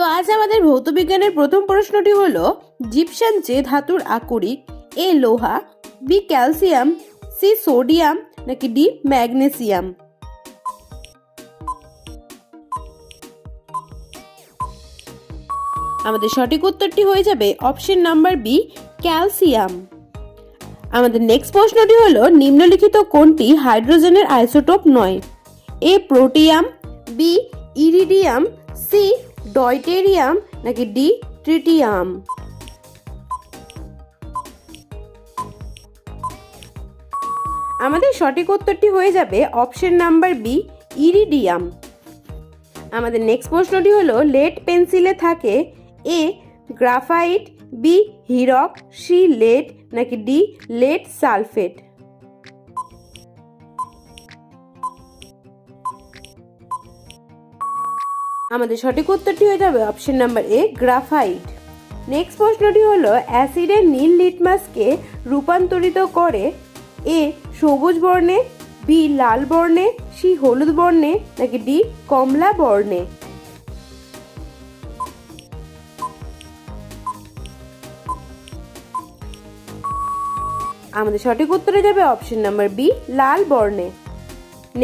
তো আজ আমাদের ভৌতবিজ্ঞানের প্রথম প্রশ্নটি হলো জিপসান যে ধাতুর আকরিক, এ লোহা, বি ক্যালসিয়াম, সি সোডিয়াম, নাকি ডি ম্যাগনেসিয়াম? আমাদের সঠিক উত্তরটি হয়ে যাবে অপশন নাম্বার বি, ক্যালসিয়াম। আমাদের নেক্সট প্রশ্নটি হলো, নিম্নলিখিত কোনটি হাইড্রোজেনের আইসোটোপ নয়? A protium, B iridium deuterium নাকি ডি ট্রিটিয়াম আমাদের সঠিক উত্তরটি হয়ে যাবে অপশন নাম্বার বি, ইরিডিয়াম। আমাদের নেক্সট প্রশ্নটি হলো লেড পেন্সিলে থাকে এ গ্রাফাইট বি হিরক সি লেড নাকি ডি লেড সালফেট আমাদের সঠিক উত্তরটি হয়ে যাবে option number A graphite next প্রশ্নটি হলো অ্যাসিডের নীল লিটমাসকে রূপান্তরিত করে এ সবুজ বর্ণে বি লাল বর্ণে সি হলুদ বর্ণে, নাকি ডি কমলা বর্ণে? আমাদের সঠিক উত্তরে যাবে অপশন নাম্বার বি লাল বর্ণে।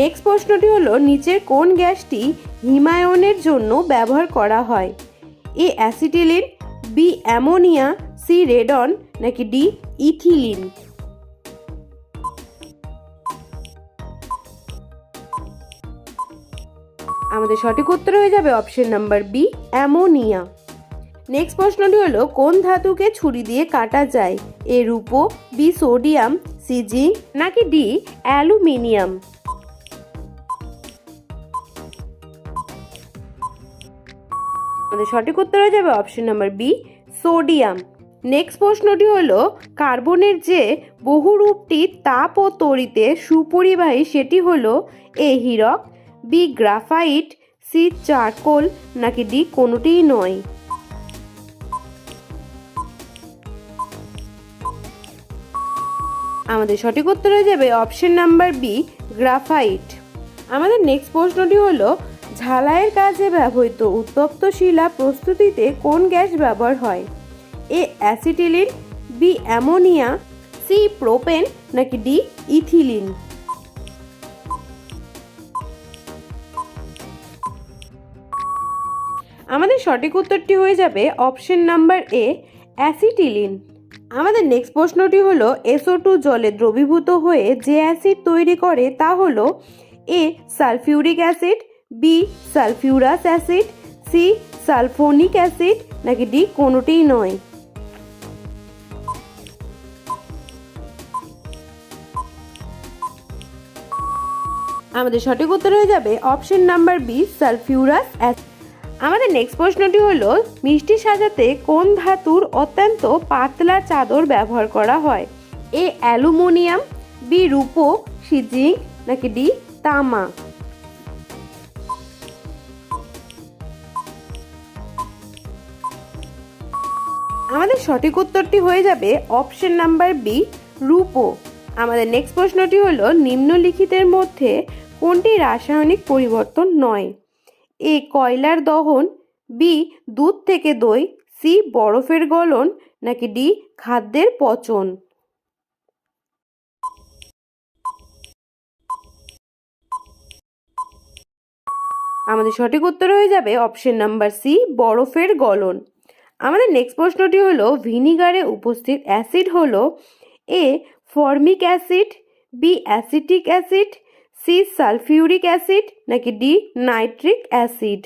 নেক্সট প্রশ্নটি হলো, নিচের কোন গ্যাসটি হিমায়নের জন্য ব্যবহার করা হয়। A acetylene, B ammonia, C radon, নাকি ডি ইথিলিন। আমাদের সঠিক উত্তর হয়ে যাবে option number B, ammonia. Next প্রশ্নটি হলো, কোন ধাতুকে ছুরি দিয়ে কাটা যায়? এ রূপো, বি সোডিয়াম, সি জিঙ্ক, নাকি ডি অ্যালুমিনিয়াম? আমাদের সঠিক উত্তর হয়ে যাবে option number B sodium next প্রশ্নটি হলো, কার্বনের যে বহুরূপটি তাপ ও তড়িতে সুপরিবাহী সেটি হলো এ হীরক বি গ্রাফাইট সি চারকোল, নাকি ডি কোনোটিই নয়? আমাদের সঠিক উত্তর হয়ে যাবে অপশন নাম্বার বি গ্রাফাইট। আমাদের নেক্সট প্রশ্নটি হলো ঝালাইয়ের কাজে ব্যবহৃত উত্তপ্ত শিলা প্রস্তুতিতে কোন গ্যাস ব্যবহার হয়? A acetylene, B ammonia, C propane, নাকি ডি ইথিলিন? আমাদের সঠিক উত্তরটি হয়ে যাবে অপশন নাম্বার এ, অ্যাসিটিলিন। আমাদের নেক্সট প্রশ্নটি হলো, এসও টু জলে দ্রবীভূত হয়ে যে অ্যাসিড তৈরি করে তা হলো, A sulphuric acid B sulphurous acid C sulphonic acid নাকি ডি কোনোটিই নয়। আমাদের সঠিক উত্তর হয়ে যাবে option number B sulphurous acid আমাদের নেক্সট প্রশ্নটি হলো, মিষ্টি সাজাতে কোন ধাতুর অত্যন্ত পাতলা চাদর ব্যবহার করা হয়? এ অ্যালুমিনিয়াম বি রূপো সি নাকি ডি তামা? আমাদের সঠিক উত্তরটি হয়ে যাবে অপশন নাম্বার বি, রূপো। আমাদের নেক্সট প্রশ্নটি হলো, নিম্নলিখিতের মধ্যে কোনটি রাসায়নিক পরিবর্তন নয়? এ, কয়লার দহন, বি, দুধ থেকে দই, সি, বরফের গলন, নাকি ডি, খাদ্যের পচন? আমাদের সঠিক উত্তর হয়ে যাবে অপশন নাম্বার সি, বরফের গলন। আমাদের নেক্সট প্রশ্নটি হলো, ভিনিগারে উপস্থিত অ্যাসিড হলো A formic acid B acetic acid C sulphuric acid নাকি ডি নাইট্রিক অ্যাসিড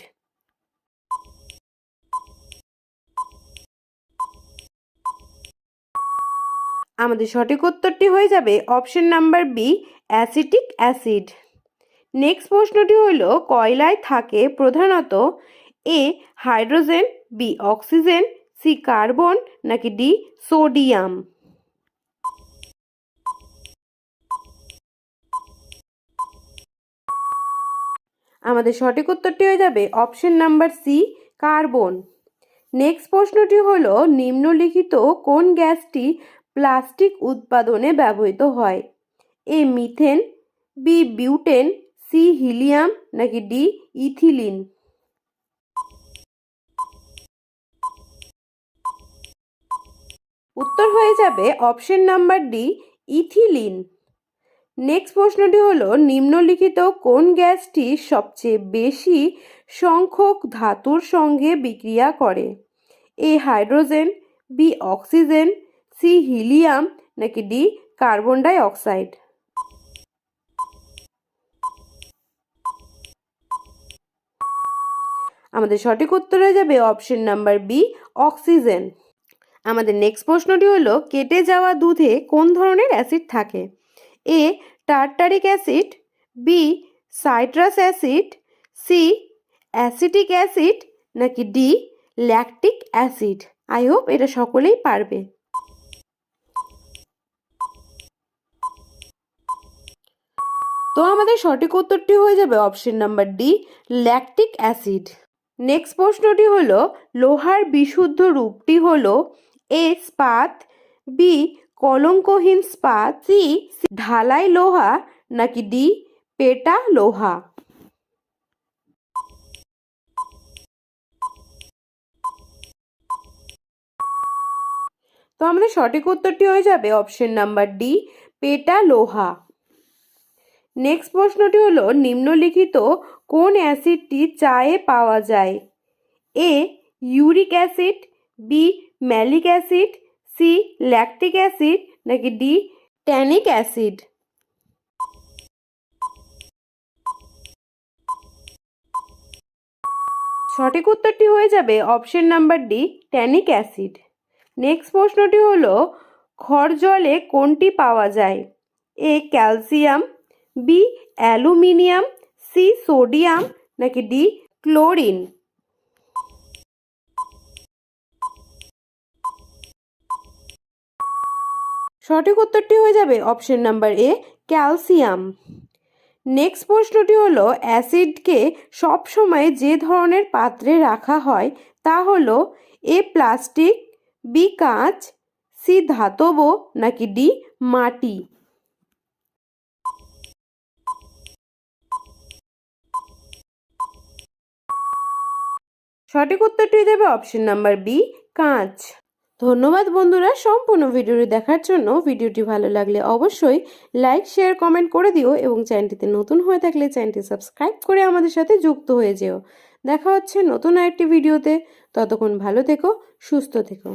আমাদের সঠিক উত্তরটি হয়ে যাবে option number B acetic acid next প্রশ্নটি হলো, কয়লায় থাকে প্রধানত A hydrogen B oxygen C carbon নাকি ডি সোডিয়াম আমাদের সঠিক উত্তরটি হয়ে যাবে option number C carbon next প্রশ্নটি হলো, নিম্নলিখিত কোন গ্যাসটি প্লাস্টিক উৎপাদনে ব্যবহৃত হয়? A methane B butane C helium নাকি ডি ইথিলিন উত্তর হয়ে যাবে option number D ethylene. Next প্রশ্নটি হলো, নিম্নলিখিত কোন গ্যাসটি সবচেয়ে বেশি সংখ্যক ধাতুর সঙ্গে বিক্রিয়া করে? A hydrogen B oxygen C helium, নাকি ডি কার্বন ডাই অক্সাইড আমাদের সঠিক উত্তর হয়ে যাবে অপশন নাম্বার বি অক্সিজেন। আমাদের নেক্সট প্রশ্নটি হলো, কেটে যাওয়া দুধে কোন ধরনের অ্যাসিড থাকে? A tartaric acid B citrus acid C acetic acid নাকি D lactic acid I hope এটা সকলেই পারবে। তো আমাদের সঠিক উত্তরটি হয়ে যাবে option number D lactic acid next প্রশ্নটি হলো, লোহার বিশুদ্ধ রূপটি হলো এ স্পাত, বি কলঙ্কহীন স্পাত, সি ঢালাই লোহা, নাকি ডি পেটা লোহা? তো আমাদের সঠিক উত্তরটি হয়ে যাবে অপশন নাম্বার ডি, পেটা লোহা। নেক্সট প্রশ্নটি হলো, নিম্নলিখিত কোন অ্যাসিডটি চায়ে পাওয়া যায়? A, uric acid, B malic acid C lactic acid নাকি ডি ট্যানিক অ্যাসিড সঠিক উত্তরটি হয়ে যাবে option number D tannic acid next প্রশ্নটি হলো, খড় জলে কোনটি পাওয়া যায়? A calcium B aluminium C sodium নাকি ডি ক্লোরিন সঠিক উত্তরটি হয়ে যাবে option number A, calcium. Next প্রশ্নটি হলো, অ্যাসিডকে সবসময় যে ধরনের পাত্রে রাখা হয় তা হলো, এ প্লাস্টিক, বি কাঁচ, সি ধাতব নাকি ডি মাটি? সঠিক উত্তরটি দেবে অপশন নাম্বার বি, কাঁচ। ধন্যবাদ বন্ধুরা সম্পূর্ণ ভিডিওটি দেখার জন্য। ভিডিওটি ভালো লাগলে অবশ্যই লাইক, শেয়ার, কমেন্ট করে দিও এবং চ্যানেলটিতে নতুন হয়ে থাকলে চ্যানেলটি সাবস্ক্রাইব করে আমাদের সাথে যুক্ত হয়ে যেও। দেখা হচ্ছে নতুন আরেকটি ভিডিওতে। ততক্ষণ ভালো থেকো, সুস্থ থেকো।